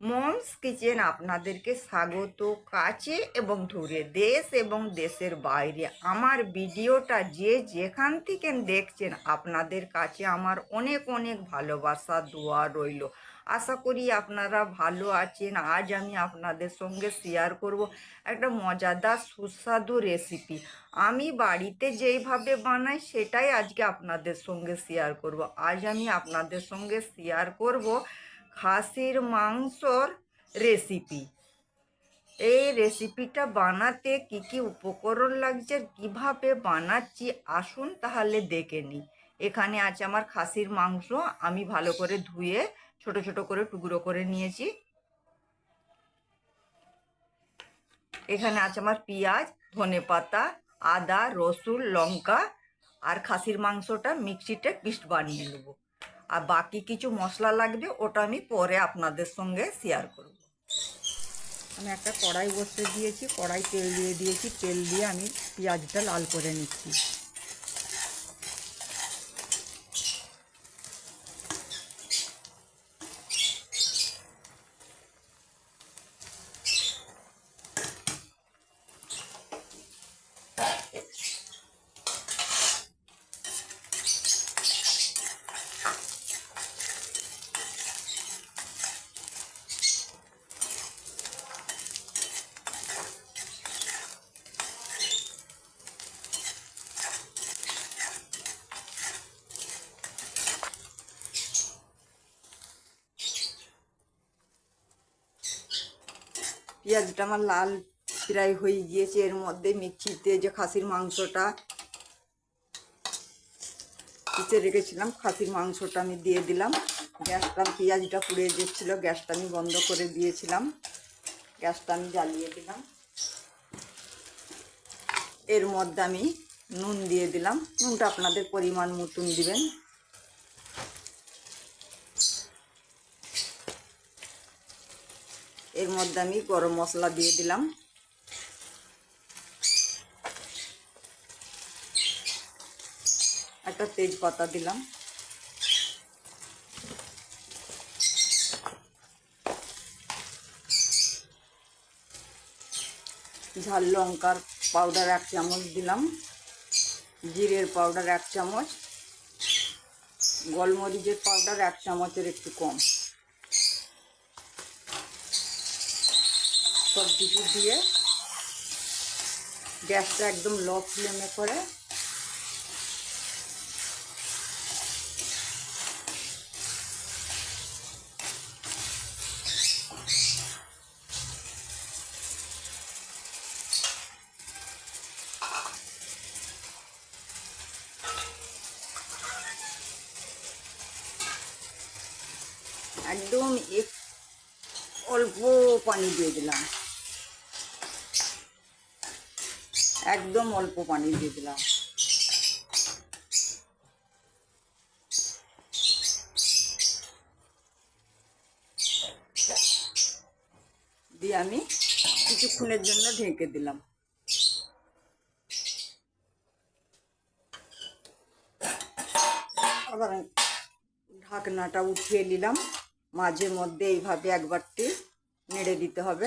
Moms kitchen আপনাদেরকে স্বাগত কাছে এবং দূরে। দেশ এবং দেশের বাইরে। আমার ভিডিওটা যে যেখান থেকে দেখছেন, আপনাদের কাছে আমার অনেক অনেক ভালোবাসা, দোয়া রইল। আশা করি আপনারা ভালো আছেন। আজ আমি আপনাদের সঙ্গে শেয়ার করব একটা মজাদার সুস্বাদু রেসিপি আমি বাড়িতে যেইভাবে বানাই, সেটাই আজকে আপনাদের সঙ্গে শেয়ার করব। আজ আমি আপনাদের সঙ্গে শেয়ার করব খাসির মাংসর রেসিপি এই রেসিপিটা বানাতে কি কি উপকরণ লাগছে আর কীভাবে বানাচ্ছি আসুন তাহলে দেখে নিই এখানে আছে আমার খাসির মাংস, আমি ভালো করে ধুয়ে ছোট ছোট করে টুকরো করে নিয়েছি। এখানে আছে আমার পেঁয়াজ, ধনে পাতা, আদা, রসুন, লঙ্কা, আর খাসির মাংসটা মিক্সিতে পিস্ট বানিয়ে নেব। আর বাকি কিছু মশলা লাগবে, ওটা আমি পরে আপনাদের সঙ্গে শেয়ার করব। আমি একটা কড়াই বসতে দিয়েছি, কড়াই তেল দিয়ে দিয়েছি, তেল দিয়ে আমি পেঁয়াজটা লাল করে নিচ্ছি। পেঁয়াজটা আমার লাল প্রায় হয়ে গিয়েছে, এর মধ্যে মিক্সিতে যে খাসির মাংসটা পিচে রেখেছিলাম, খাসির মাংসটা আমি দিয়ে দিলাম। গ্যাসটা, পেঁয়াজটা পুড়ে যাচ্ছিল গ্যাসটা আমি বন্ধ করে দিয়েছিলাম। গ্যাসটা আমি জ্বালিয়ে দিলাম। এর মধ্যে আমি নুন দিয়ে দিলাম। নুনটা আপনাদের পরিমাণ মতন দিবেন। এর মধ্যে আমি গরম মশলা দিয়ে দিলাম। একটা তেজপাতা দিলাম। ঝাল লঙ্কার পাউডার এক চামচ দিলাম। জিরের পাউডার এক চামচ। গোলমরিচের পাউডার এক চামচের একটু কম। সব কিছু দিয়ে গ্যাসটা একদম লো ফ্লেমে করে একদম এক অল্প পানি দিয়ে দিলাম। একদম অল্প পানি দিয়ে দিলাম। দিয়ে আমি কিছুক্ষণের জন্য ঢেকে দিলাম। আবার ঢাকনাটা উঠিয়ে নিলাম। মাঝে মধ্যে এইভাবে একবারটি নেড়ে দিতে হবে।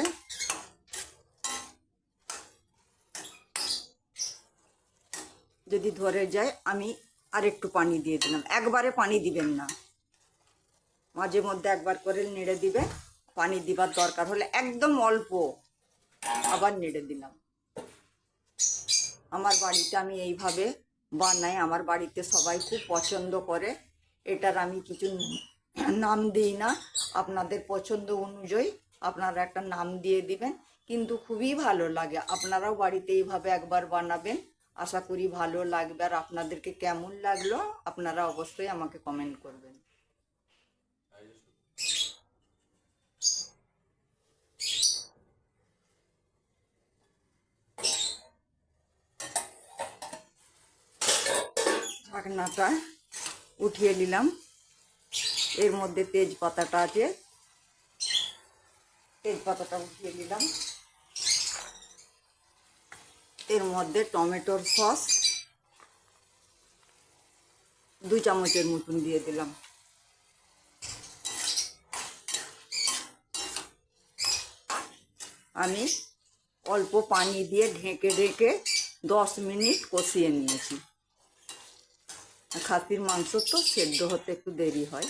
যদি ধরে যায়, আমি আর একটু পানি দিয়ে দিলাম। একবারে পানি দিবেন না। মাঝে মধ্যে একবার করে নেড়ে দিবে। পানি দিবার দরকার হলে একদম অল্প আবার নেড়ে দিলাম। আমার বাড়িতে আমি এইভাবে বানাই। আমার বাড়িতে সবাই খুব পছন্দ করে। এটার আমি কিছু নাম দিই না। আপনাদের পছন্দ অনুযায়ী আপনারা একটা নাম দিয়ে দিবেন। কিন্তু খুবই ভালো লাগে। আপনারাও বাড়িতে এইভাবে একবার বানাবেন। আশা করি ভালো লাগবে আর আপনাদেরকে কেমন লাগল আপনারা অবশ্যই আমাকে কমেন্ট করবেন। ঢাকনাটা উঠিয়ে নিলাম। এর মধ্যে তেজপাতাটা আছে। তেজপাতাটা উঠিয়ে নিলাম। এর মধ্যে টমেটোর সস দু চামচের মতন দিয়ে দিলাম। আমি অল্প পানি দিয়ে ঢেকে ঢেকে দশ মিনিট কষিয়ে নিয়েছি। খাসির মাংস তো সেদ্ধ হতে একটু দেরি হয়।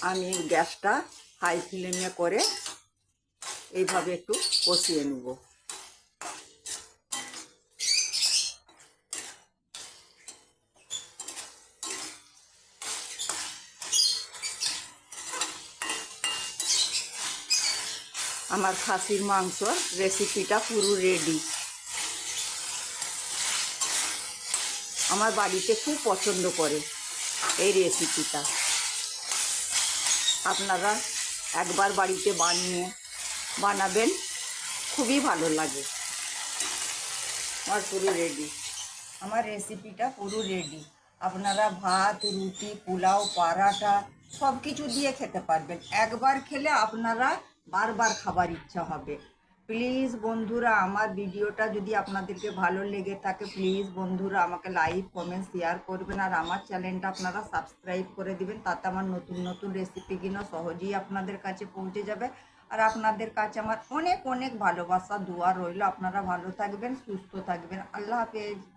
আমি গ্যাসটা হাই ফ্লেমে করে এইভাবে একটু কষিয়ে নেব। আমার খাসির মাংস রেসিপিটা পুরো রেডি আমার বাড়িতে খুব পছন্দ করে এই রেসিপিটা আপনারা একবার বাড়িতে বানিয়ে বানাবেন। খুবই ভালো লাগে। আমার পুরো রেডি আমার রেসিপিটা পুরো রেডি আপনারা ভাত, রুটি, পোলাও পরাটা সব কিছু দিয়ে খেতে পারবেন। একবার খেলে আপনারা বারবার খাবার ইচ্ছা হবে। প্লিজ বন্ধুরা, আমার ভিডিওটা যদি আপনাদেরকে ভালো লেগে থাকে প্লিজ বন্ধুরা আমাকে লাইক কমেন্ট শেয়ার করবেন। আর আমার চ্যানেলটা আপনারা সাবস্ক্রাইব করে দিবেন। তাতে আমার নতুন নতুন রেসিপিগুলো সহজেই আপনাদের কাছে পৌঁছে যাবে। আর আপনাদের কাছে আমার অনেক অনেক ভালোবাসা, দোয়া রইল। আপনারা ভালো থাকবেন, সুস্থ থাকবেন। আল্লাহ হাফেজ।